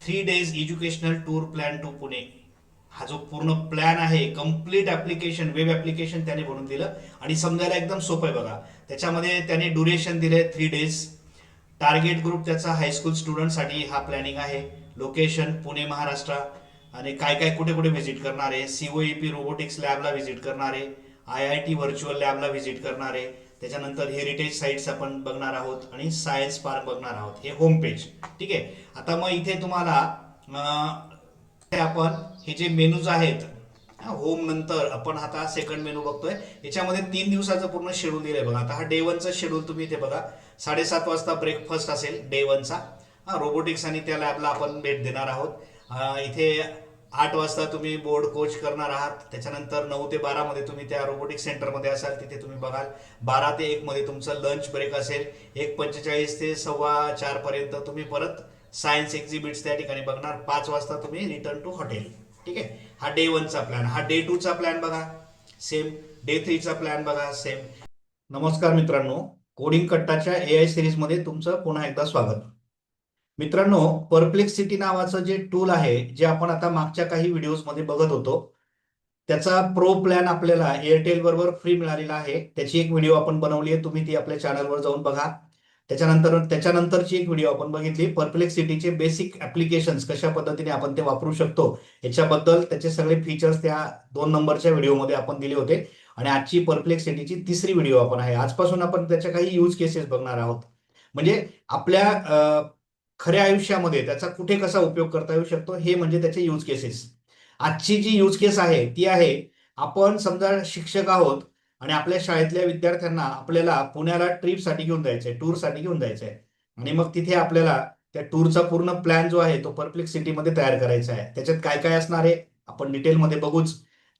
Three days educational tour plan to Pune हा जो पूर्ण प्लॅन आहे कंप्लीट ऍप्लिकेशन वेब ऍप्लिकेशन त्याने बनवून दिलं. आणि समजायला एकदम सोपं आहे बघा. त्याच्यामध्ये त्याने ड्युरेशन दिले थ्री डेज टार्गेट ग्रुप त्याचा हायस्कूल स्टुडंटसाठी हा प्लॅनिंग आहे. लोकेशन पुणे महाराष्ट्र आणि काय काय कुठे कुठे व्हिजिट करणार? आहे सीओईपी रोबोटिक्स लॅबला व्हिजिट करणार. आहे आय आय टी व्हर्च्युअल लॅबला व्हिजिट करणार. आहे त्याच्यानंतर हेरिटेज साईट्स आपण बघणार आहोत आणि सायन्स पार्क बघणार आहोत. हे होम पेज ठीक आहे? आता मग इथे तुम्हाला आपण हे जे मेनूज आहेत होम नंतर आपण आता सेकंड मेनू बघतोय. याच्यामध्ये तीन दिवसाचं पूर्ण शेड्यूल दिलंय बघा. आता हा डे वनचा शेड्यूल तुम्ही इथे बघा. साडेसात वाजता ब्रेकफास्ट असेल डे वनचा हा रोबोटिक्स आणि त्या लॅबला आपण भेट देणार आहोत. इथे आठ वाजता तुम्ही बोर्ड कोच करणार आहात. त्याच्यानंतर नऊ ते बारा मध्ये तुम्ही त्या रोबोटिक सेंटरमध्ये असाल. तिथे तुम्ही बघाल. बारा ते एक मध्ये तुमचं लंच ब्रेक असेल. एक पंचेचाळीस ते सव्वा चार पर्यंत तुम्ही परत सायन्स एक्झिबिट्स त्या ठिकाणी बघणार. पाच वाजता तुम्ही रिटर्न टू हॉटेल ठीक आहे? हा डे वनचा प्लॅन हा डे टूचा प्लॅन बघा. सेम डे थ्रीचा प्लॅन बघा. सेम नमस्कार मित्रांनो. कोडिंग कट्टाच्या ए आय सिरीजमध्ये तुमचं पुन्हा एकदा स्वागत. मित्रांनो परप्लेक्सिटी नावाचं जे टूल आहे जे आपण आता मागच्या काही व्हिडिओजमध्ये बघत होतो त्याचा प्रो प्लॅन आपल्याला एअरटेल बरोबर फ्री मिळालेला आहे. त्याची एक व्हिडिओ आपण बनवली आहे तुम्ही ती आपल्या चॅनलवर जाऊन बघा. त्याच्यानंतर त्याच्यानंतरची एक व्हिडिओ आपण बघितली परप्लेक्सिटीचे बेसिक ऍप्लिकेशन्स कशा पद्धतीने आपण ते वापरू शकतो याच्याबद्दल त्याचे सगळे फीचर्स त्या दोन नंबरच्या व्हिडिओमध्ये आपण दिले होते. आणि आजची परप्लेक्सिटीची तिसरी व्हिडिओ आपण आहे. आजपासून आपण त्याच्या काही यूज केसेस बघणार आहोत. म्हणजे आपल्या खऱ्या आयुष्यामध्ये त्याचा कुठे कसा उपयोग करता येऊ शकतो हे म्हणजे त्याचे यूज केसेस आजची जी यूज केस आहे ती आहे आपण समजा शिक्षक आहोत आणि आपल्या शाळेतल्या विद्यार्थ्यांना आपल्याला पुण्याला ट्रिपसाठी घेऊन जायचंय टूरसाठी घेऊन जायचंय. आणि मग तिथे आपल्याला त्या टूरचा पूर्ण प्लॅन जो आहे तो परप्लेक्स सिटीमध्ये तयार करायचा आहे. त्याच्यात काय काय असणार आहे आपण डिटेलमध्ये बघूच.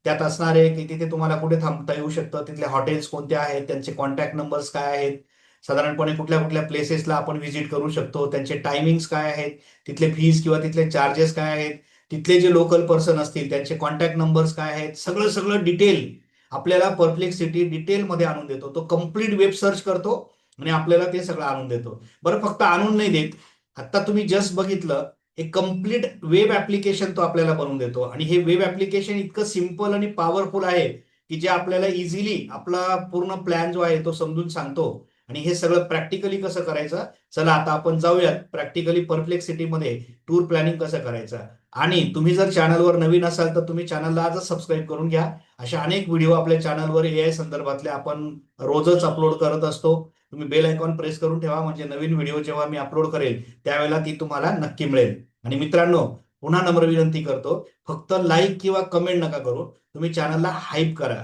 त्यात असणार आहे की तिथे तुम्हाला कुठे थांबता येऊ शकतं तिथले हॉटेल्स कोणते आहेत त्यांचे कॉन्टॅक्ट नंबर्स काय आहेत साधारणपणे कुठल्या कुठल्या प्लेसेसला आपण व्हिजिट करू शकतो. त्यांचे टायमिंग्स काय आहेत? तिथले फीज किंवा तिथले चार्जेस काय आहेत? तिथले जे लोकल पर्सन असतील त्यांचे कॉन्टॅक्ट नंबर्स काय आहेत? सगळं सगळं डिटेल आपल्याला परप्लेक्सिटी डिटेलमध्ये आणून देतो. तो कंप्लीट वेब सर्च करतो आणि आपल्याला ते सगळं आणून देतो. बरं फक्त आणून नाही देत. आता तुम्ही जस्ट बघितलं एक कंप्लीट वेब ऍप्लिकेशन तो आपल्याला बनवून देतो. आणि हे वेब ऍप्लिकेशन इतकं सिंपल आणि पॉवरफुल आहे की जे आपल्याला इझिली आपला पूर्ण प्लॅन जो आहे तो समजून सांगतो. आणि हे सगळं प्रॅक्टिकली कसं करायचं? चला आता आपण जाऊयात. प्रॅक्टिकली परप्लेक्सिटीमध्ये टूर प्लॅनिंग कसं करायचं? आणि तुम्ही जर चॅनलवर नवीन असाल तर तुम्ही चॅनलला आजच सबस्क्राईब करून घ्या. अशा अनेक व्हिडिओ आपल्या चॅनलवर ए आय संदर्भातले आपण रोजच अपलोड करत असतो. तुम्ही बेल आयकॉन प्रेस करून ठेवा म्हणजे नवीन व्हिडिओ जेव्हा मी अपलोड करेल त्यावेळेला ती तुम्हाला नक्की मिळेल. आणि मित्रांनो पुन्हा नम्र विनंती करतो फक्त लाईक किंवा कमेंट नका करू. तुम्ही चॅनलला हाईप करा.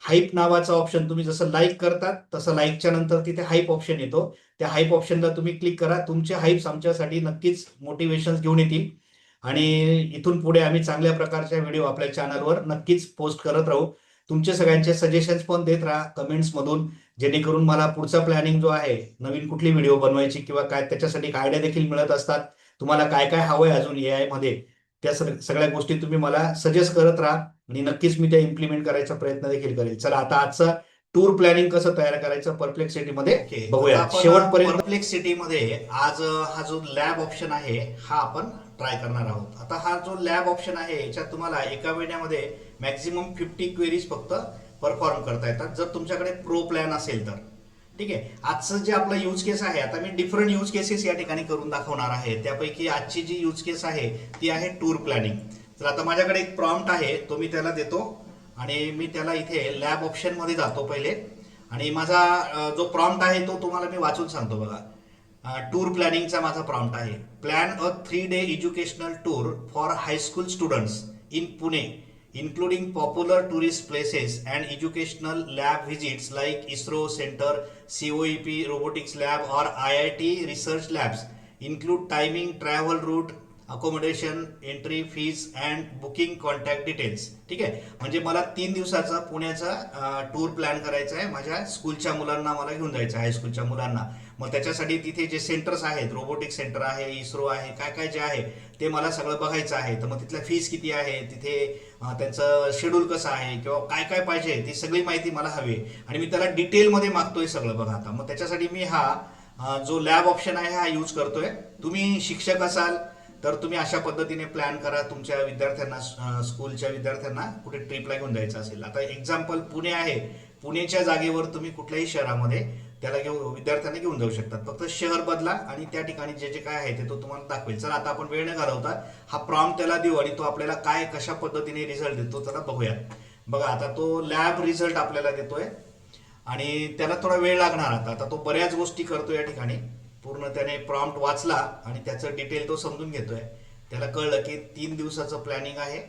हाईप नावाचा ऑप्शन तुम्ही जसं लाईक करतात तसं लाईकच्या नंतर तिथे हाईप ऑप्शन येतो. त्या हाईप ऑप्शनला तुम्ही क्लिक करा. तुमचे हाईप्स आमच्यासाठी नक्कीच मोटिवेशन घेऊन येतील. आणि इथून पुढे आम्ही चांगल्या प्रकारच्या व्हिडिओ आपल्या चॅनलवर नक्कीच पोस्ट करत राहू. तुमचे सगळ्यांचे सजेशन्स पण देत राहा कमेंट्स मधून जेणेकरून मला पुढचा प्लॅनिंग जो आहे नवीन कुठली व्हिडिओ बनवायची किंवा काय त्याच्यासाठी आयडिया देखील मिळत असतात. तुम्हाला काय काय हवंय अजून ए आयमध्ये त्या सग- सगळ्या गोष्टी तुम्ही मला सजेस्ट करत राहा. आणि नक्कीच मी त्या इम्प्लिमेंट करायचा प्रयत्न देखील करेल. चला आता आजचा टूर प्लॅनिंग कसं तयार करायचं परप्लेक्सिटी मध्ये बघूया. शेवटपर्यंत परप्लेक्सिटी मध्ये आज हा जो लॅब ऑप्शन आहे हा आपण ट्राय करणार आहोत. आता हा जो लॅब ऑप्शन आहे याच्यात तुम्हाला एका महिन्यामध्ये मॅक्झिमम फिफ्टी क्वेरीज फक्त परफॉर्म करता येतात. जर तुमच्याकडे प्रो प्लॅन असेल तर. ठीक आहे? आजचं जे आपलं यूज केस आहे आता मी डिफरंट यूज केसेस या ठिकाणी करून दाखवणार आहे. त्यापैकी आजची जी यूज केस आहे ती आहे टूर प्लॅनिंग तर आता माझ्याकडे एक प्रॉम्प्ट आहे तो मी त्याला देतो आणि मी त्याला इथे लॅब ऑप्शनमध्ये जातो पहिले. आणि माझा जो प्रॉम्प्ट आहे तो तुम्हाला मी वाचून सांगतो बघा. टूर प्लॅनिंगचा माझा प्रॉम्प्ट आहे. Plan a three day educational tour for high school students in Pune including popular tourist places and educational lab visits like P robotics lab or I I T research labs include timing travel route accommodation entry fees and booking contact details ठीक आहे? म्हणजे मला तीन दिवसाचा पुण्याचा tour plan करायचा आहे. माझ्या स्कूलच्या मुलांना मला घेऊन जायचं आहे हायस्कूलच्या मुलांना. मग त्याच्यासाठी तिथे जे सेंटर्स आहेत रोबोटिक सेंटर आहे इस्रो आहे काय काय जे आहे ते मला सगळं बघायचं आहे. तर मग तिथल्या फीज किती आहे तिथे त्यांचं शेड्यूल कसं आहे किंवा काय काय पाहिजे ती सगळी माहिती मला हवी आहे. आणि मी त्याला डिटेलमध्ये मागतोय सगळं बघा आता. मग त्याच्यासाठी मी हा जो लॅब ऑप्शन आहे हा यूज करतोय. तुम्ही शिक्षक असाल तर तुम्ही अशा पद्धतीने प्लॅन करा. तुमच्या विद्यार्थ्यांना स्कूलच्या विद्यार्थ्यांना कुठे ट्रिपला घेऊन जायचं असेल. आता एक्झाम्पल पुणे आहे. पुणेच्या जागेवर तुम्ही कुठल्याही शहरामध्ये त्याला घेऊन विद्यार्थ्यांना घेऊन जाऊ शकतात. फक्त शहर बदला आणि त्या ठिकाणी जे जे काय आहे ते तो तुम्हाला दाखवेल. चला आता आपण वेळ न घालवता हा प्रॉम त्याला देऊ आणि तो आपल्याला काय कशा पद्धतीने रिझल्ट देतो त्याला बघूयात बघा आता तो लॅब रिझल्ट आपल्याला देतोय. आणि त्याला थोडा वेळ लागणार आता. आता तो बऱ्याच गोष्टी करतो या ठिकाणी. पूर्ण त्याने प्रॉम्प्ट वाचला आणि त्याचं डिटेल तो समजून घेतोय. त्याला कळलं की तीन दिवसाचं प्लॅनिंग आहे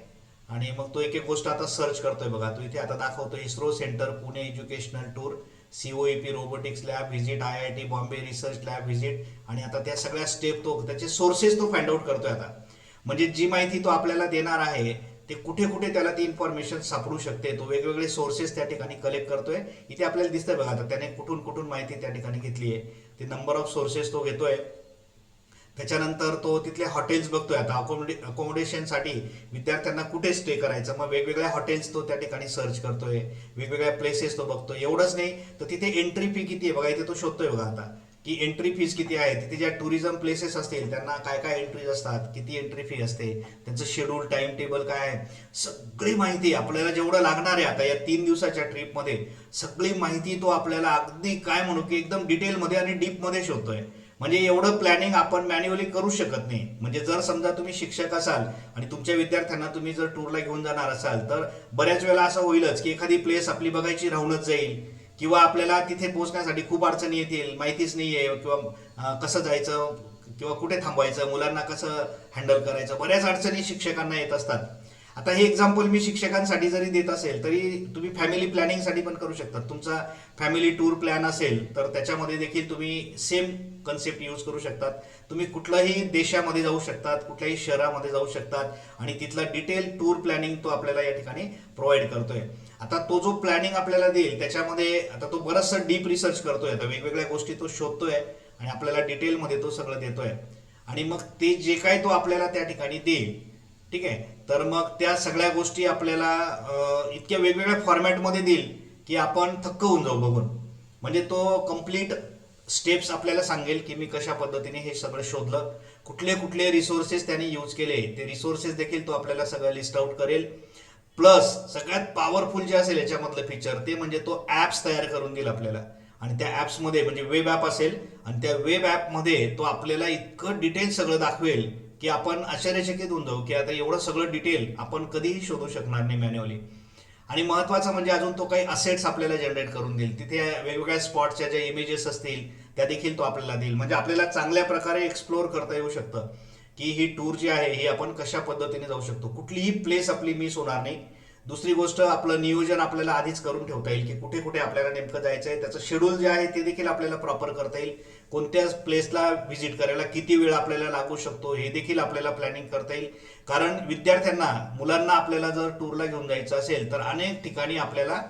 आणि मग तो एक एक गोष्ट आता सर्च करतोय बघा. तो इथे आता दाखवतो ISRO centre Pune educational tour COEP robotics lab visit I I T Bombay research lab visit आणि आता त्या सगळ्या स्टेप तो त्याचे सोर्सेस तो फाइंड आउट करतोय आता. म्हणजे जी माहिती तो आपल्याला देणार आहे ते कुठे कुठे त्याला ती इन्फॉर्मेशन सापडू शकते. तो वेगवेगळे सोर्सेस त्या ठिकाणी कलेक्ट करतोय. इथे आपल्याला दिसतंय बघा आता त्याने कुठून कुठून माहिती त्या ठिकाणी घेतली आहे ते नंबर ऑफ सोर्सेस तो घेतोय. त्याच्यानंतर तो तिथले हॉटेल्स बघतोय. आता अकोमोडे अकोमोडेशनसाठी विद्यार्थ्यांना कुठे स्टे करायचं? मग वेगवेगळ्या हॉटेल्स तो त्या ठिकाणी सर्च करतोय. वेगवेगळ्या प्लेसेस तो बघतोय. एवढंच नाही तर तिथे एंट्री फी किती आहे बघा इथे तो शोधतोय बघा आता. की एंट्री फीज किती आहे तिथे ज्या टुरिझम प्लेसेस असतील त्यांना काय काय एंट्रीज असतात किती एंट्री फी असते त्यांचं शेड्यूल टाइम टेबल काय आहे सगळी माहिती आपल्याला जेवढं लागणार आहे आता या तीन दिवसाच्या ट्रिपमध्ये सगळी माहिती तो आपल्याला अगदी काय म्हणू की एकदम डिटेलमध्ये आणि डीपमध्ये शोधतोय. म्हणजे एवढं प्लॅनिंग आपण मॅन्युअली करू शकत नाही. म्हणजे जर समजा तुम्ही शिक्षक असाल आणि तुमच्या विद्यार्थ्यांना तुम्ही जर टूरला घेऊन जाणार असाल तर बऱ्याच वेळा असं होईलच की एखादी प्लेस आपली बघायची राहूनच जाईल. किंवा आपल्याला तिथे पोहोचण्यासाठी खूप अडचणी येतील माहितीच नाही आहे किंवा कसं जायचं किंवा कुठे थांबवायचं मुलांना कसं हँडल करायचं बऱ्याच अडचणी शिक्षकांना येत असतात. आता हे एक्झाम्पल मी शिक्षकांसाठी जरी देत असेल तरी तुम्ही फॅमिली प्लॅनिंगसाठी पण करू शकता. तुमचा फॅमिली टूर प्लॅन असेल तर त्याच्यामध्ये देखील तुम्ही सेम कन्सेप्ट यूज करू शकतात. तुम्ही कुठल्याही देशामध्ये जाऊ शकतात कुठल्याही शहरामध्ये जाऊ शकतात आणि तिथला डिटेल टूर प्लॅनिंग तो आपल्याला या ठिकाणी प्रोव्हाइड करतोय. आता तो जो प्लॅनिंग आपल्याला देईल त्याच्यामध्ये आता तो बराचसा डीप रिसर्च करतोय. आता वेगवेगळ्या गोष्टी तो शोधतोय आणि आपल्याला डिटेलमध्ये तो सगळं देतोय. आणि मग ते जे काय तो आपल्याला त्या ठिकाणी देईल ठीक आहे? तर मग त्या सगळ्या गोष्टी आपल्याला इतक्या वेगवेगळ्या फॉर्मॅटमध्ये देईल की आपण थक्क होऊन जाऊ बघून. म्हणजे तो कंप्लीट स्टेप्स आपल्याला सांगेल की मी कशा पद्धतीने हे सगळं शोधलं कुठले कुठले रिसोर्सेस त्याने यूज केले. ते रिसोर्सेस देखील तो आपल्याला सगळं लिस्ट आउट करेल. प्लस सगळ्यात पॉवरफुल जे असेल याच्यामधलं फीचर ते म्हणजे तो ॲप्स तयार करून देईल आपल्याला. आणि त्या ॲप्समध्ये म्हणजे वेब ॲप असेल आणि त्या वेब ॲपमध्ये तो आपल्याला इतकं डिटेल सगळं दाखवेल की आपण आश्चर्यचकित होऊन जाऊ की आता एवढं सगळं डिटेल आपण कधीही शोधू शकणार नाही मॅन्युअली आणि महत्वाचं म्हणजे अजून तो काही असेट्स आपल्याला जनरेट करून देईल. तिथे वेगवेगळ्या स्पॉटच्या ज्या इमेजेस असतील त्या देखील तो आपल्याला देईल. म्हणजे आपल्याला चांगल्या प्रकारे एक्सप्लोअर करता येऊ शकतं. की ही टूर जी आहे ही आपण कशा पद्धतीने जाऊ शकतो? कुठलीही प्लेस आपली मिस होणार नाही. दुसरी गोष्ट आपलं नियोजन आपल्याला आधीच करून ठेवता येईल की कुठे कुठे आपल्याला नेमकं जायचं आहे त्याचं शेड्यूल जे आहे ते देखील आपल्याला प्रॉपर करता येईल. कोणत्या प्लेसला व्हिजिट करायला किती वेळ आपल्याला लागू शकतो हे देखील आपल्याला प्लॅनिंग करता येईल. कारण विद्यार्थ्यांना मुलांना आपल्याला जर टूरला घेऊन जायचं असेल तर अनेक ठिकाणी आपल्याला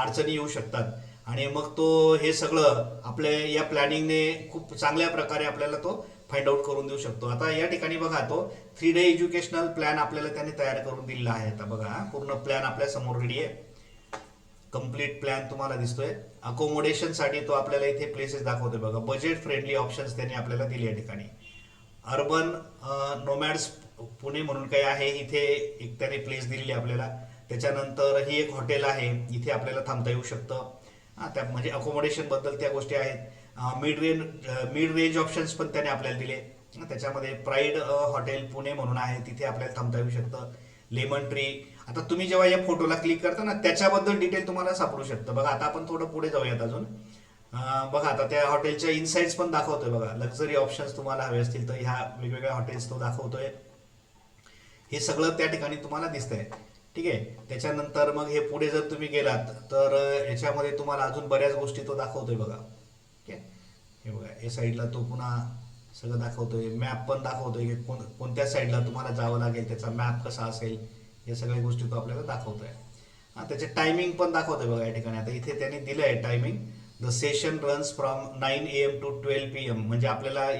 अडचणी येऊ शकतात. आणि मग तो हे सगळं आपल्या या प्लॅनिंगने खूप चांगल्या प्रकारे आपल्याला तो फाइंड आउट करून देऊ शकतो. आता या ठिकाणी बघा तो थ्री डे एज्युकेशनल प्लॅन आपल्याला त्याने तयार करून दिलेला आहे. आता बघा पूर्ण प्लॅन आपल्यासमोर रेडी आहे. कंप्लीट प्लॅन तुम्हाला दिसतोय. अकोमोडेशनसाठी तो आपल्याला इथे प्लेसेस दाखवतोय बघा. बजेट फ्रेंडली ऑप्शन्स त्यांनी आपल्याला दिले या ठिकाणी. अर्बन नोमॅड्स पुणे म्हणून काही आहे इथे एक त्याने प्लेस दिलेली आपल्याला. त्याच्यानंतर ही एक हॉटेल आहे. इथे आपल्याला थांबता येऊ शकतं. हां त्या म्हणजे अकोमोडेशनबद्दल त्या गोष्टी आहेत. Mid range mid range options पण त्याने आपल्याला दिले. त्याच्यामध्ये प्राईड हॉटेल पुणे म्हणून आहे तिथे आपल्याला थांबता येऊ शकतं. लेमन ट्री आता तुम्ही जेव्हा या फोटोला क्लिक करता ना त्याच्याबद्दल डिटेल तुम्हाला सापडू शकतं. बघा आता आपण थोडं पुढे जाऊयात अजून. बघा आता त्या हॉटेलच्या इनसाइड्स पण दाखवतोय बघा. लक्झरी ऑप्शन्स तुम्हाला हवे असतील तर ह्या वेगवेगळ्या हॉटेल्स तो दाखवतोय. हे सगळं त्या ठिकाणी तुम्हाला दिसतंय. ठीक आहे? त्याच्यानंतर मग हे पुढे जर तुम्ही गेलात तर याच्यामध्ये तुम्हाला अजून बऱ्याच गोष्टी तो दाखवतोय बघा. हे बघा या साईडला तो पुन्हा सगळं दाखवतोय मॅप पण दाखवतोय की कोण कोणत्या साईडला तुम्हाला जावं लागेल त्याचा मॅप कसा असेल या सगळ्या गोष्टी तो आपल्याला दाखवतोय. हा त्याचे टायमिंग पण दाखवतोय बघा या ठिकाणी. आता इथे त्यांनी दिलं आहे timing the session runs from nine A M to twelve P M म्हणजे आपल्याला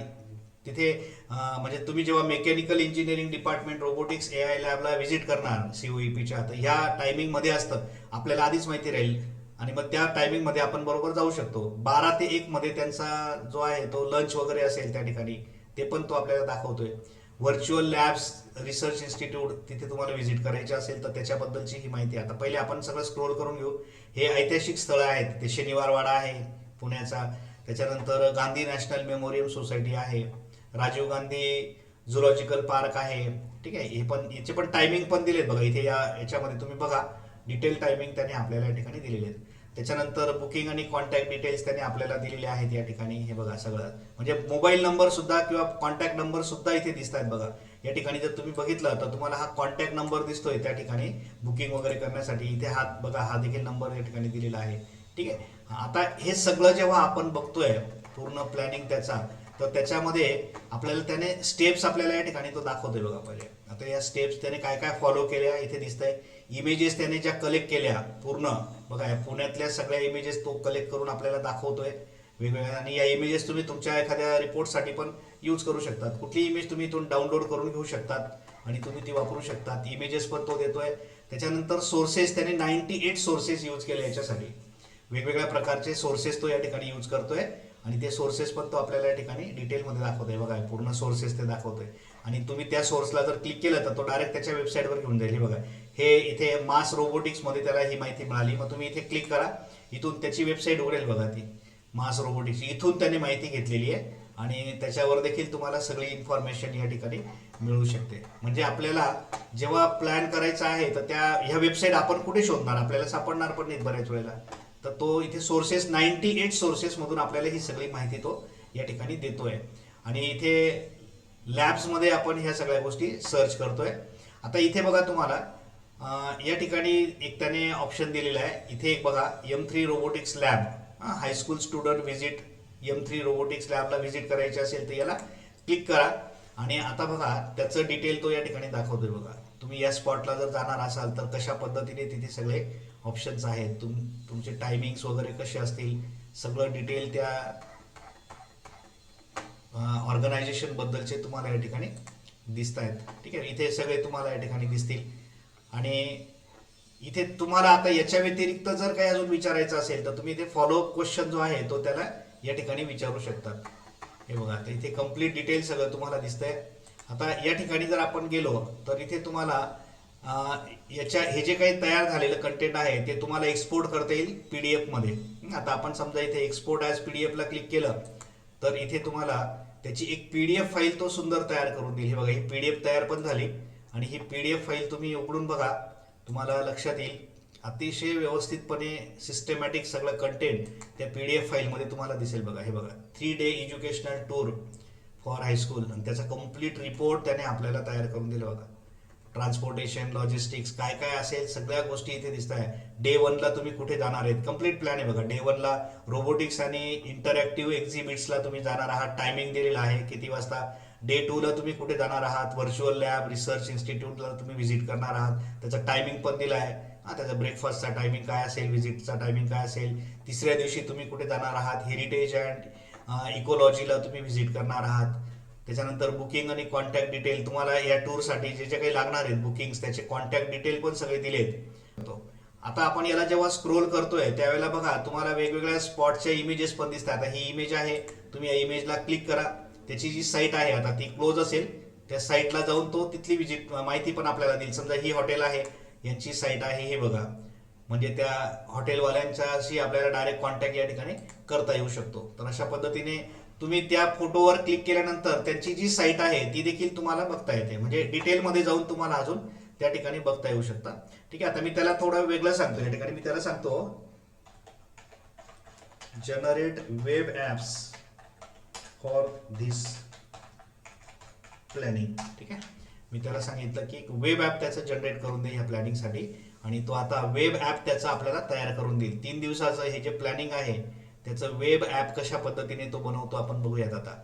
तिथे म्हणजे तुम्ही जेव्हा mechanical engineering department robotics A I लॅबला visit करणार सीओईपीच्या तर ह्या टायमिंगमध्ये असतं. आपल्याला आधीच माहिती राहील आणि मग त्या टायमिंगमध्ये आपण बरोबर जाऊ शकतो. बारा ते एक मध्ये त्यांचा जो आहे तो लंच वगैरे असेल त्या ठिकाणी ते पण तो आपल्याला दाखवतोय. व्हर्च्युअल लॅब्स रिसर्च इन्स्टिट्यूट तिथे तुम्हाला व्हिजिट करायची असेल तर त्याच्याबद्दलची ही माहिती आता पहिले आपण सगळं स्क्रोल करून घेऊ. हे ऐतिहासिक स्थळं आहेत. ते शनिवारवाडा आहे पुण्याचा. त्याच्यानंतर गांधी नॅशनल मेमोरियम सोसायटी आहे. राजीव गांधी झुलॉजिकल पार्क आहे. ठीक आहे हे पण याचे पण टायमिंग पण दिलेत बघा. इथे या याच्यामध्ये तुम्ही बघा. डिटेल टायमिंग त्याने आपल्याला या ठिकाणी दिलेले आहेत. त्याच्यानंतर बुकिंग आणि कॉन्टॅक्ट डिटेल्स त्यांनी आपल्याला दिलेले आहेत या ठिकाणी. हे बघा सगळं. म्हणजे मोबाईल नंबर सुद्धा किंवा कॉन्टॅक्ट नंबर सुद्धा इथे दिसत आहेत बघा. या ठिकाणी जर तुम्ही बघितलं तर तुम्हाला हा कॉन्टॅक्ट नंबर दिसतोय त्या ठिकाणी बुकिंग वगैरे करण्यासाठी. इथे हा बघा हा देखील नंबर या ठिकाणी दिलेला आहे. ठीक आहे? आता हे सगळं जेव्हा आपण बघतोय पूर्ण प्लॅनिंग त्याचा तर त्याच्यामध्ये आपल्याला त्याने स्टेप्स आपल्याला या ठिकाणी तो दाखवतोय बघा पहिले. आता या स्टेप्स त्याने काय काय फॉलो केल्या इथे दिसतंय. इमेजेस त्याने ज्या कलेक्ट केल्या पूर्ण बघा या पुण्यातल्या सगळ्या इमेजेस तो कलेक्ट करून आपल्याला दाखवतोय. वेगवेगळ्या आणि या इमेजेस तुम्ही तुमच्या एखाद्या रिपोर्टसाठी पण यूज करू शकतात. कुठली इमेज तुम्ही इथून डाउनलोड करून घेऊ शकतात आणि तुम्ही ती वापरू शकतात. इमेजेस पण तो देतोय. त्याच्यानंतर सोर्सेस त्याने नाईन्टी एट सोर्सेस यूज केले याच्यासाठी. वेगवेगळ्या प्रकारचे सोर्सेस तो या ठिकाणी यूज करतोय आणि ते सोर्सेस पण तो आपल्याला या ठिकाणी डिटेलमध्ये दाखवतोय. बघा पूर्ण सोर्सेस ते दाखवतोय. आणि तुम्ही त्या सोर्सला जर क्लिक केलं तर तो डायरेक्ट त्याच्या वेबसाईटवर घेऊन जाईल. हे बघा. हे इथे मास रोबोटिक्समध्ये त्याला ही माहिती मिळाली. मग तुम्ही इथे क्लिक करा. इथून त्याची वेबसाईट उघडेल बघा ती. मास रोबोटिक्स इथून त्याने माहिती घेतलेली आहे. आणि त्याच्यावर देखील तुम्हाला सगळी इन्फॉर्मेशन या ठिकाणी मिळू शकते. म्हणजे आपल्याला जेव्हा प्लॅन करायचा आहे तर त्या ह्या वेबसाईट आपण कुठे शोधणार? आपल्याला सापडणार पण नाहीत बऱ्याच वेळेला. तर तो इथे सोर्सेस नाईन्टी एट सोर्सेसमधून आपल्याला ही सगळी माहिती तो या ठिकाणी देतोय. आणि इथे लॅब्समध्ये आपण ह्या सगळ्या गोष्टी सर्च करतोय. आता इथे बघा तुम्हाला या ठिकाणी एक त्याने ऑप्शन दिलेला आहे. इथे एक बघा M three robotics lab high school student visit M three robotics लॅबला visit करायची असेल तर याला क्लिक करा. आणि आता बघा त्याचं डिटेल तो या ठिकाणी दाखवतोय बघा. तुम्ही या स्पॉटला जर जाणार असाल तर कशा पद्धतीने तिथे सगळे ऑप्शन्स आहेत? तुम तुमचे टायमिंग्स वगैरे कसे असतील? सगळं डिटेल त्या ऑर्गनायझेशन बद्दलचे तुम्हाला या ठिकाणी दिसत आहेत ठीक आहे? इथे सगळे तुम्हाला या ठिकाणी दिसतील. आणि इथे तुम्हाला आता याच्या व्यतिरिक्त जर काही अजून विचारायचं असेल तर तुम्ही इथे फॉलोअप क्वेश्चन जो आहे तो त्याला या ठिकाणी विचारू शकतात हे बघा आता इथे कंप्लीट डिटेल सगळं तुम्हाला दिसतंय. आता या ठिकाणी जर आपण गेलो तर इथे तुम्हाला याच्या हे जे काही तयार झालेलं कंटेंट आहे ते तुम्हाला एक्सपोर्ट करता येईल पी डी एफमध्ये आता आपण समजा इथे एक्सपोर्ट ॲज पी डी एफला क्लिक केलं तर इथे तुम्हाला त्याची एक पी डी एफ फाईल तो सुंदर तयार करून देईल. हे बघा ही पी डी एफ तयार पण झाली. आणि ही पी डी एफ फाईल तुम्ही उघडून बघा. तुम्हाला लक्षात येईल. अतिशय व्यवस्थितपणे सिस्टमॅटिक सगळं कंटेंट त्या पी डी एफ फाईलमध्ये तुम्हाला दिसेल बघा. हे बघा three day educational tour for high school आणि त्याचा कंप्लीट रिपोर्ट त्याने आपल्याला तयार करून दिला बघा. ट्रान्सपोर्टेशन लॉजिस्टिक्स काय काय असेल सगळ्या गोष्टी इथे दिसत आहे. डे वनला तुम्ही कुठे जाणार आहेत? कंप्लीट प्लॅन आहे बघा. डे वनला रोबोटिक्स आणि इंटरॅक्टिव्ह एक्झिबिट्सला तुम्ही जाणार आहात. टायमिंग दिलेला आहे. किती वाजता? डे टूला तुम्ही कुठे जाणार आहात? व्हर्च्युअल लॅब रिसर्च इन्स्टिट्यूटला तुम्ही व्हिजिट करणार आहात. त्याचा टायमिंग पण दिला आहे. हा त्याचा ब्रेकफास्टचा टायमिंग काय असेल? व्हिजिटचा टायमिंग काय असेल? तिसऱ्या दिवशी तुम्ही कुठे जाणार आहात? हेरिटेज अँड इकोलॉजीला तुम्ही व्हिजिट करणार आहात. त्याच्यानंतर बुकिंग आणि कॉन्टॅक्ट डिटेल तुम्हाला या टूरसाठी जे जे काही लागणार आहेत बुकिंग्स त्याचे कॉन्टॅक्ट डिटेल पण सगळे दिलेत. आता आपण याला जेव्हा स्क्रोल करतोय त्यावेळेला बघा तुम्हाला वेगवेगळ्या स्पॉटच्या इमेजेस पण दिसतात. आता ही इमेज आहे तुम्ही या इमेजला क्लिक करा. त्याची जी साईट आहे आता ती क्लोज असेल त्या साईटला जाऊन तो तिथली विजिट माहिती पण आपल्याला देईल. समजा ही हॉटेल आहे यांची साईट आहे हे बघा. म्हणजे त्या हॉटेलवाल्यांच्याशी आपल्याला डायरेक्ट कॉन्टॅक्ट या ठिकाणी करता येऊ शकतो. तर अशा पद्धतीने तुम्ही त्या फोटोवर क्लिक केल्यानंतर त्यांची जी साईट आहे ती देखील तुम्हाला बघता येते. म्हणजे डिटेलमध्ये जाऊन तुम्हाला अजून त्या ठिकाणी बघता येऊ शकता. ठीक आहे आता मी त्याला थोडं वेगळं सांगतो. या ठिकाणी मी त्याला सांगतो. Generate web apps for this planning ठीक आहे? मी त्याला सांगितलं की एक वेब ॲप त्याचं जनरेट करून दे या प्लॅनिंगसाठी आणि तो आता वेब ॲप त्याचा आपल्याला तयार करून देईल. तीन दिवसाचं हे जे प्लॅनिंग आहे त्याचं वेब ॲप कशा पद्धतीने तो बनवतो आपण बघूयात आता.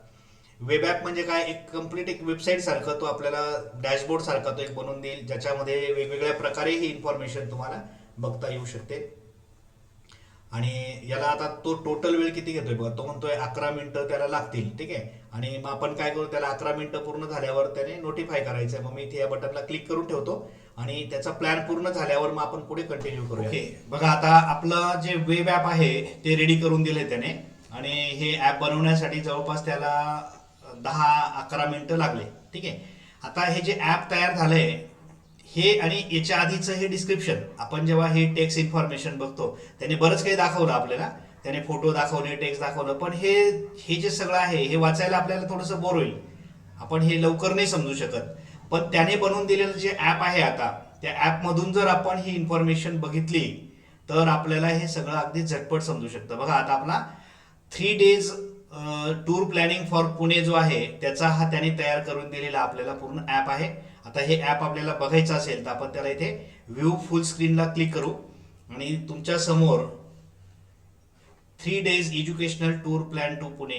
वेब ॲप म्हणजे काय? एक कंप्लीट एक वेबसाईट सारखं तो आपल्याला डॅशबोर्ड सारखा तो एक बनवून देईल ज्याच्यामध्ये वेगवेगळ्या प्रकारे ही इन्फॉर्मेशन तुम्हाला बघता येऊ शकते. आणि याला आता तो टोटल वेळ किती घेतोय बघा? तो म्हणतोय अकरा मिनिटं त्याला लागतील ठीक आहे? आणि मग आपण काय करू? त्याला अकरा मिनिटं पूर्ण झाल्यावर त्याने नोटिफाय करायचं मग मी इथे या बटनला क्लिक करून ठेवतो. आणि त्याचा प्लॅन पूर्ण झाल्यावर मग आपण पुढे कंटिन्यू करू ओके बघा आता आपलं जे वेब ॲप आहे ते रेडी करून दिले त्याने. आणि हे ॲप बनवण्यासाठी जवळपास त्याला दहा अकरा मिनिटं लागले. ठीक आहे? आता हे जे ॲप तयार झालंय हे आणि याच्या आधीचं हे डिस्क्रिप्शन आपण जेव्हा हे टेक्स्ट इन्फॉर्मेशन बघतो त्याने बरंच काही दाखवलं आपल्याला. त्याने फोटो दाखवले टेक्स्ट दाखवलं. पण हे हे जे सगळं आहे हे वाचायला आपल्याला थोडंसं बोर होईल. आपण हे लवकर नाही समजू शकत. पण त्याने बनवून दिलेलं जे ॲप आहे आता त्या ॲपमधून जर आपण ही इन्फॉर्मेशन बघितली तर आपल्याला हे सगळं अगदी झटपट समजू शकतं. बघा आता आपला three days tour planning for Pune जो आहे त्याचा हा त्याने तयार करून दिलेला आपल्याला पूर्ण ॲप आहे. आता हे ॲप आपल्याला बघायचं असेल तर आपण त्याला इथे व्ह्यू फुल स्क्रीनला क्लिक करू. आणि तुमच्यासमोर three days educational tour plan to Pune.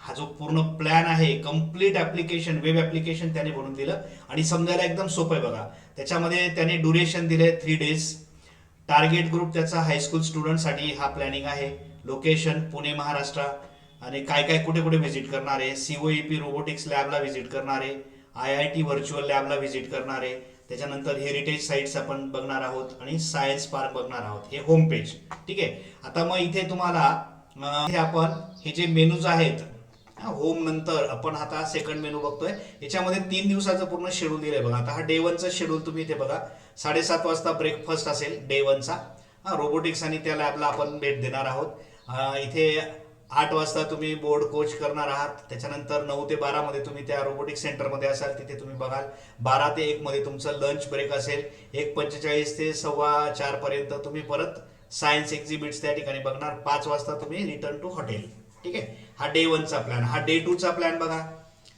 हा जो पूर्ण प्लॅन आहे कंप्लीट ऍप्लिकेशन वेब ऍप्लिकेशन त्याने बनवून दिलं. आणि समजायला एकदम सोपं आहे बघा. त्याच्यामध्ये त्याने ड्युरेशन दिले थ्री डेज टार्गेट ग्रुप त्याचा हायस्कूल स्टुडंटसाठी हा प्लॅनिंग आहे. लोकेशन पुणे महाराष्ट्र. आणि काय काय कुठे कुठे व्हिजिट करणार. आहे सीओईपी रोबोटिक्स लॅबला व्हिजिट करणार. आहे आय आय टी व्हर्च्युअल लॅबला व्हिजिट करणार. आहे त्याच्यानंतर हेरिटेज साईट्स आपण बघणार आहोत आणि सायन्स पार्क बघणार आहोत. हे होम पेज ठीक आहे? आता मग इथे तुम्हाला हे आपण हे जे मेनूज आहेत होम नंतर आपण आता सेकंड मेनू बघतोय. याच्यामध्ये तीन दिवसाचं पूर्ण शेड्यूल दिलंय बघा. आता हा डे वनचं शेड्यूल तुम्ही इथे बघा. साडेसात वाजता ब्रेकफास्ट असेल डे वनचा हा रोबोटिक्स आणि त्या लॅबला आपण भेट देणार आहोत. इथे आठ वाजता तुम्ही बोर्ड कोच करणार आहात. त्याच्यानंतर नऊ ते बारामध्ये तुम्ही त्या रोबोटिक सेंटरमध्ये असाल तिथे तुम्ही बघाल. बारा ते एकमध्ये तुमचं लंच ब्रेक असेल. एक पंचेचाळीस ते सव्वा चारपर्यंत तुम्ही परत सायन्स एक्झिबिट्स त्या ठिकाणी बघणार. पाच वाजता तुम्ही रिटर्न टू हॉटेल ठीक आहे? हा डे वनचा प्लॅन हा डे टूचा प्लॅन बघा.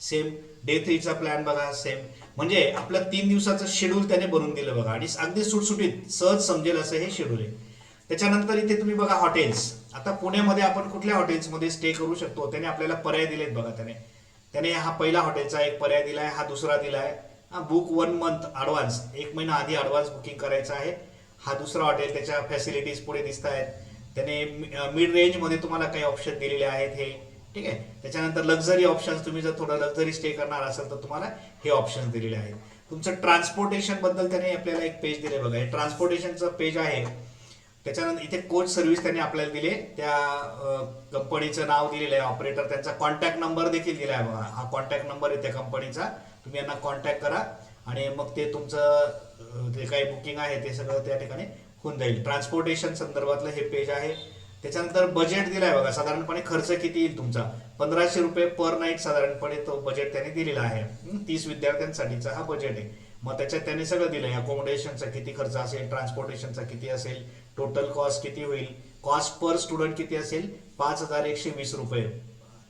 सेम डे थ्रीचा प्लॅन बघा. सेम म्हणजे आपलं तीन दिवसाचं शेड्यूल त्याने बनवून दिलं बघा. आणि अगदी सुटसुटीत सहज समजेल असं हे शेड्यूल आहे. त्याच्यानंतर इथे तुम्ही बघा हॉटेल्स आता पुण्यामध्ये आपण कुठल्या हॉटेल्समध्ये स्टे करू शकतो? त्याने आपल्याला पर्याय दिलेत बघा त्याने. त्याने हा पहिला हॉटेलचा एक पर्याय दिलाय हा दुसरा दिलाय. हा बुक वन मंथ ॲडव्हान्स एक महिना आधी ॲडव्हान्स बुकिंग करायचं आहे. हा दुसरा हॉटेल त्याच्या फॅसिलिटीज पुढे दिसत आहेत त्याने मिड रेंजमध्ये तुम्हाला काही ऑप्शन दिलेले आहेत हे. ठीक आहे? त्याच्यानंतर लक्झरी ऑप्शन्स तुम्ही जर थोडं लक्झरी स्टे करणार असाल तर तुम्हाला हे ऑप्शन्स दिलेले आहेत. तुमचं ट्रान्सपोर्टेशनबद्दल त्याने आपल्याला एक पेज दिले बघा. हे ट्रान्सपोर्टेशनचं पेज आहे. त्याच्यानंतर इथे कोच सर्व्हिस त्यांनी आपल्याला दिले त्या कंपनीचं नाव दिलेलं आहे. ऑपरेटर त्यांचा कॉन्टॅक्ट नंबर देखील दिला आहे बघा. हा कॉन्टॅक्ट नंबर आहे त्या कंपनीचा तुम्ही यांना कॉन्टॅक्ट करा. आणि मग ते तुमचं जे काही बुकिंग आहे ते सगळं त्या ठिकाणी होऊन जाईल? ट्रान्सपोर्टेशन संदर्भातलं हे पेज आहे. त्याच्यानंतर बजेट दिलाय बघा साधारणपणे खर्च किती येईल तुमचा? पंधराशे रुपये पर नाईट साधारणपणे तो बजेट त्यांनी दिलेला आहे. तीस विद्यार्थ्यांसाठीचा हा बजेट आहे. मग त्याच्यात त्यांनी सगळं दिलंय. अकोमोडेशनचा किती खर्च असेल? ट्रान्सपोर्टेशनचा किती असेल? टोटल कॉस्ट किती होईल? कॉस्ट पर स्टुडंट किती असेल? पाच हजार एकशे वीस रुपये.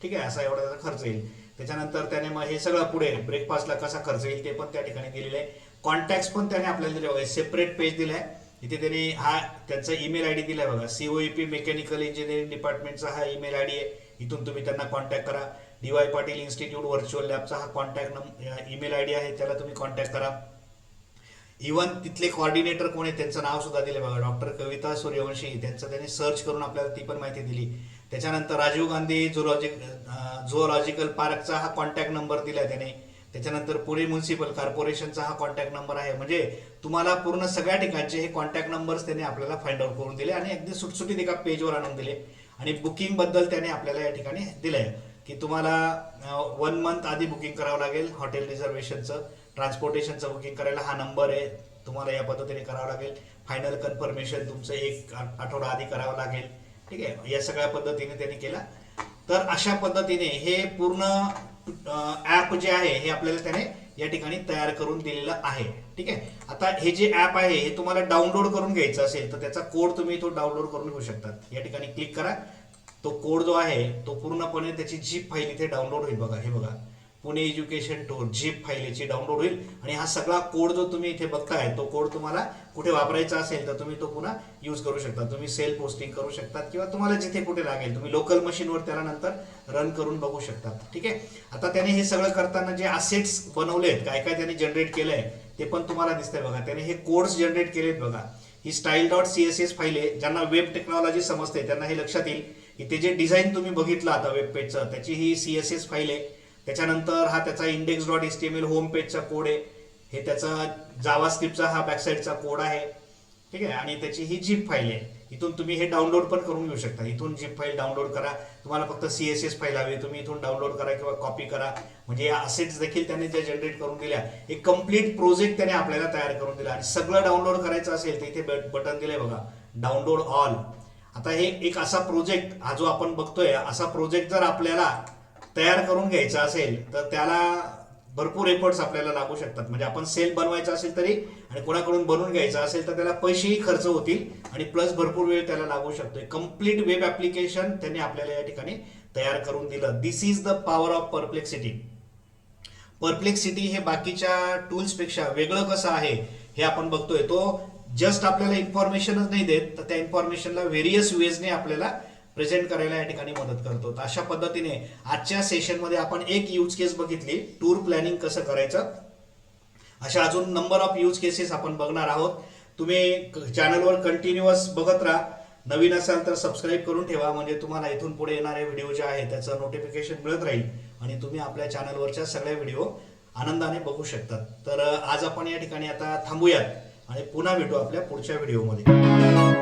ठीक आहे असा एवढा त्याचा खर्च येईल. त्याच्यानंतर त्याने मग हे सगळं पुढे ब्रेकफास्टला कसा खर्च येईल ते पण त्या ठिकाणी दिलेलं आहे. कॉन्टॅक्ट पण त्याने आपल्याला दिले बघा. सेपरेट पेज दिलाय. इथे त्यांनी हा त्यांचा ईमेल आय डी दिलाय बघा. सीओईपी मेकॅनिकल इंजिनिअरिंग डिपार्टमेंटचा हा ईमेल आय डी आहे. इथून तुम्ही त्यांना कॉन्टॅक्ट करा. D Y Patil institute virtual लॅबचा हा contact number email I D आहे. त्याला तुम्ही कॉन्टॅक्ट करा. इवन तिथले कॉर्डिनेटर कोण आहे त्यांचं नाव सुद्धा दिले बघा. डॉक्टर कविता सूर्यवंशी त्यांचं त्यांनी सर्च करून आपल्याला ती पण माहिती दिली. त्याच्यानंतर राजीव गांधी झुलॉजिक झुओलॉजिकल पार्कचा हा कॉन्टॅक्ट नंबर दिला त्याने. त्याच्यानंतर पुणे म्युन्सिपल कॉर्पोरेशनचा हा कॉन्टॅक्ट नंबर आहे. म्हणजे तुम्हाला पूर्ण सगळ्या ठिकाणचे हे कॉन्टॅक्ट नंबर्स त्याने आपल्याला फाइंड आउट करून दिले आणि अगदी सुटसुटीत एका पेजवर आणून दिले. आणि बुकिंगबद्दल त्याने आपल्याला या ठिकाणी दिलंय. की तुम्हाला वन मंथ आधी बुकिंग करावं लागेल हॉटेल रिझर्वेशनचं ट्रान्सपोर्टेशनचं बुकिंग करायला हा नंबर आहे. तुम्हाला या पद्धतीने करावं लागेल. फायनल कन्फर्मेशन तुमचं एक आठवडा आधी करावं लागेल. ठीक आहे? या सगळ्या पद्धतीने त्यांनी केला. तर अशा पद्धतीने हे पूर्ण ऍप जे आहे हे आपल्याला त्याने या ठिकाणी तयार करून दिलेलं आहे. ठीक आहे? आता हे जे ऍप आहे हे तुम्हाला डाउनलोड करून घ्यायचं असेल तर त्याचा कोड तुम्ही तो डाउनलोड करून घेऊ शकतात या ठिकाणी क्लिक करा. तो कोड जो आहे तो पूर्णपणे त्याची जीप फाईल इथे डाउनलोड होईल बघा. हे बघा. Pune education tour zip file याची डाउनलोड होईल. आणि हा सगळा कोड जो तुम्ही इथे बघताय तो कोड तुम्हाला कुठे वापरायचा असेल तर तुम्ही तो पुन्हा यूज करू शकता. तुम्ही सेल पोस्टिंग करू शकतात किंवा तुम्हाला जिथे कुठे लागेल तुम्ही लोकल मशीनवर त्याला नंतर रन करून बघू शकता ठीक आहे? आता त्याने हे सगळं करताना जे असेट्स बनवलेत काय काय त्याने जनरेट केलंय ते पण तुम्हाला दिसतंय बघा. त्याने हे कोड्स जनरेट केलेत बघा. ही style dot C S S file आहे ज्यांना वेब टेक्नॉलॉजी समजते त्यांना हे लक्षात येईल. की ते जे डिझाईन तुम्ही बघितलं आता वेब पेजचं त्याची ही सी एस एस फाईल आहे त्याच्यानंतर हा त्याचा index dot S T M L home पेजचा कोड आहे. हे त्याचा जावा स्क्रिप्टचा हा बॅकसाईडचा कोड आहे. ठीक आहे? आणि त्याची ही जीप फाईल आहे. इथून तुम्ही हे डाउनलोड पण करून घेऊ शकता. इथून जीप फाईल डाउनलोड करा. तुम्हाला फक्त सी एस एस फाईल हवी तुम्ही इथून डाउनलोड करा किंवा कॉपी करा. म्हणजे या असेट्स देखील त्याने ज्या जनरेट करून दिल्या एक कंप्लीट प्रोजेक्ट त्याने आपल्याला तयार करून दिला. आणि सगळं डाउनलोड करायचं असेल तर इथे बटन दिलंय बघा. डाउनलोड ऑल आता हे एक असा प्रोजेक्ट हा जो आपण बघतोय असा प्रोजेक्ट जर आपल्याला तयार करून घ्यायचा असेल तर त्याला भरपूर एफर्ट्स आपल्याला लागू शकतात. म्हणजे आपण सेल बनवायचा असेल तरी आणि कोणाकडून बनवून घ्यायचा असेल तर त्याला पैसेही खर्च होतील आणि प्लस भरपूर वेळ त्याला लागू शकतो कंप्लीट वेब ऍप्लिकेशन त्यांनी आपल्याला या ठिकाणी तयार करून दिलं. This is the power of perplexity perplexity हे बाकीच्या टूल्सपेक्षा वेगळं कसं आहे हे आपण बघतोय. तो जस्ट आपल्याला इन्फॉर्मेशनच नाही देत तर त्या इन्फॉर्मेशनला व्हेरियस वेजने आपल्याला प्रेझेंट करायला या ठिकाणी मदत करतो. अशा पद्धतीने आजच्या सेशनमध्ये आपण एक यूज केस बघितली. टूर प्लॅनिंग कसं करायचं? अशा अजून नंबर ऑफ यूज केसेस आपण बघणार आहोत. तुम्ही चॅनलवर कंटिन्युअस बघत राहा. नवीन असाल तर सबस्क्राईब करून ठेवा. म्हणजे तुम्हाला इथून पुढे येणारे व्हिडिओ जे आहे त्याचं नोटिफिकेशन मिळत राहील. आणि तुम्ही आपल्या चॅनलवरच्या सगळ्या व्हिडिओ आनंदाने बघू शकतात. तर आज आपण या ठिकाणी आता थांबूयात. आणि पुन्हा भेटू आपल्या पुढच्या व्हिडिओमध्ये